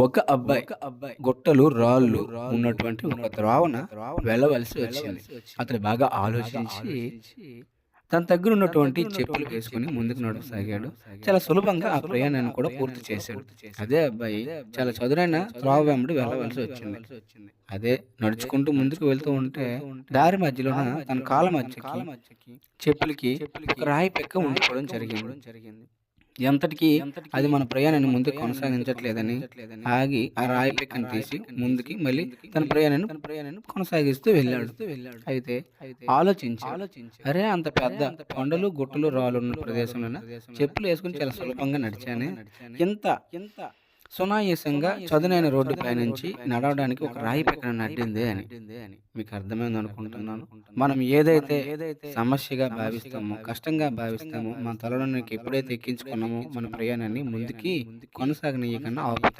ఒక అబ్బాయి అబ్బాయి గుట్టలు రాళ్ళు ఉన్నటువంటి ఒక ద్రావణ వెళ్ళవలసి వచ్చింది. అతను బాగా ఆలోచించి తన దగ్గర ఉన్నటువంటి చెప్పులు వేసుకుని ముందుకు నడవసాగాడు. చాలా సులభంగా ఆ ప్రయాణాన్ని కూడా పూర్తి చేశాడు. అదే అబ్బాయి చాలా చదునైన త్రోవ వెంబడి వెళ్ళవలసి వచ్చింది. అదే నడుచుకుంటూ ముందుకు వెళ్తూ ఉంటే దారి మధ్యలోన తన కాళ్ళ మధ్యకి చెప్పులకి ఒక రాయి పెక్క ఉండిపోవడం జరిగింది జరిగింది. ఎంతటికి అది మన ప్రయాణాన్ని ముందుకు కొనసాగించట్లేదని ఆగి ఆ రాయి పెక్కను తీసి ముందుకి మళ్ళీ తన ప్రయాణాన్ని తన ప్రయాణాన్ని కొనసాగిస్తూ వెళ్ళాడు. వెళ్ళాడు. అయితే ఆలోచించి ఆలోచించి అరే అంత పెద్ద కొండలు గుట్టలు రాళ్ళు ఉన్న ప్రదేశంలో చెప్పులు వేసుకుని చాలా సులభంగా నడిచానే? ఎంత ఎంత సునాయాసంగా చదునైన రోడ్డు పైనుంచి నడవడానికి ఒక రాయి పెక్కన నడ్డిందే అని మీకు అర్థమైంది అనుకుంటున్నాను. మనం ఏదైతే ఏదైతే సమస్యగా భావిస్తామో కష్టంగా భావిస్తామో మన తలలోనికి ఎప్పుడైతే ఎక్కించుకున్నామో మన ప్రయాణాన్ని ముందుకి కొనసాగనీయకన్నా ఆపుతాయి.